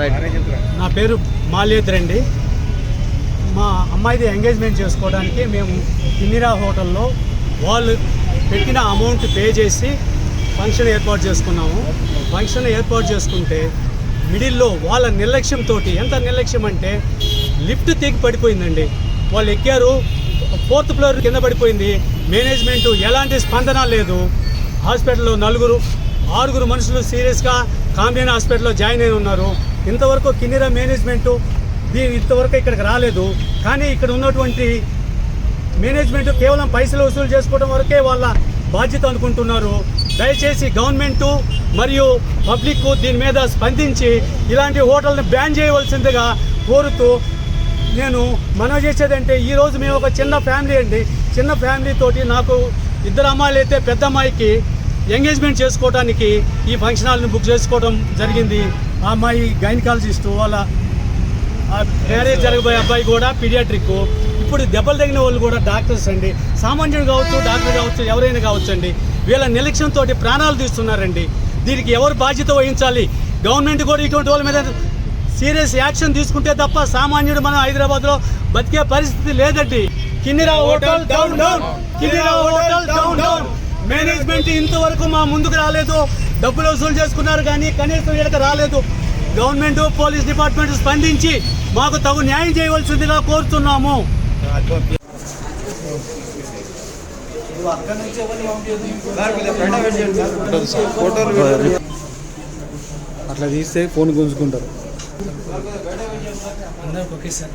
Right. నా పేరు మాల్యేద్ర అండి మా అమ్మాయిది ఎంగేజ్మెంట్ చేసుకోవడానికి మేము కిన్నిరా హోటల్లో వాళ్ళు పెట్టిన అమౌంట్ పే చేసి ఫంక్షన్ ఏర్పాటు చేసుకున్నాము. ఫంక్షన్ ఏర్పాటు చేసుకుంటే మిడిల్లో వాళ్ళ నిర్లక్ష్యంతో ఎంత నిర్లక్ష్యం అంటే లిఫ్ట్ తెగి పడిపోయిందండి. వాళ్ళు ఎక్కారు ఫోర్త్ ఫ్లోర్ కింద పడిపోయింది. మేనేజ్మెంట్ ఎలాంటి స్పందన లేదు. హాస్పిటల్లో నలుగురు ఆరుగురు మనుషులు సీరియస్గా కాంబియన్ హాస్పిటల్లో జాయిన్ అయి ఉన్నారు. ఇంతవరకు కిన్నెర మేనేజ్మెంటు దీని ఇంతవరకు ఇక్కడికి రాలేదు. కానీ ఇక్కడ ఉన్నటువంటి మేనేజ్మెంట్ కేవలం పైసలు వసూలు చేసుకోవడం వరకే వాళ్ళ బాధ్యత అనుకుంటున్నారు. దయచేసి గవర్నమెంటు మరియు పబ్లిక్ దీని మీద స్పందించి ఇలాంటి హోటల్ని బ్యాన్ చేయవలసిందిగా కోరుతూ నేను మనవి చేసేదంటే ఈరోజు మేము ఒక చిన్న ఫ్యామిలీ అండి. చిన్న ఫ్యామిలీతోటి నాకు ఇద్దరు అమ్మాయిలు అయితే పెద్ద అమ్మాయికి ఎంగేజ్మెంట్ చేసుకోవడానికి ఈ ఫంక్షన్ హాల్ని బుక్ చేసుకోవడం జరిగింది. ఆ అమ్మాయి గైనకాలజిస్టు వాళ్ళ మ్యారేజ్ జరగబోయే అబ్బాయి కూడా పీడియాట్రిక్. ఇప్పుడు దెబ్బలు తగిన వాళ్ళు కూడా డాక్టర్స్ అండి. సామాన్యుడు కావచ్చు డాక్టర్ కావచ్చు ఎవరైనా కావచ్చు అండి వీళ్ళ నిర్లక్ష్యంతో ప్రాణాలు తీస్తున్నారండి. దీనికి ఎవరు బాధ్యత వహించాలి? గవర్నమెంట్ కూడా ఇటువంటి వాళ్ళ మీద సీరియస్ యాక్షన్ తీసుకుంటే తప్ప సామాన్యుడు మనం హైదరాబాద్లో బతికే పరిస్థితి లేదండి. Kinnera hotel down down Kinnera hotel. Management ఇంతవరకు మా ముందుకు రాలేదు. డబ్బులు వసూలు చేసుకున్నారు కానీ కనీసం వీళ్ళకి రాలేదు. గవర్నమెంట్ పోలీస్ డిపార్ట్మెంట్ స్పందించి మాకు తగు న్యాయం చేయవలసిందిగా కోరుతున్నాము. అట్లా తీస్తే ఫోన్ గుంజుకుంటారు. అందరికి ఒకేసారి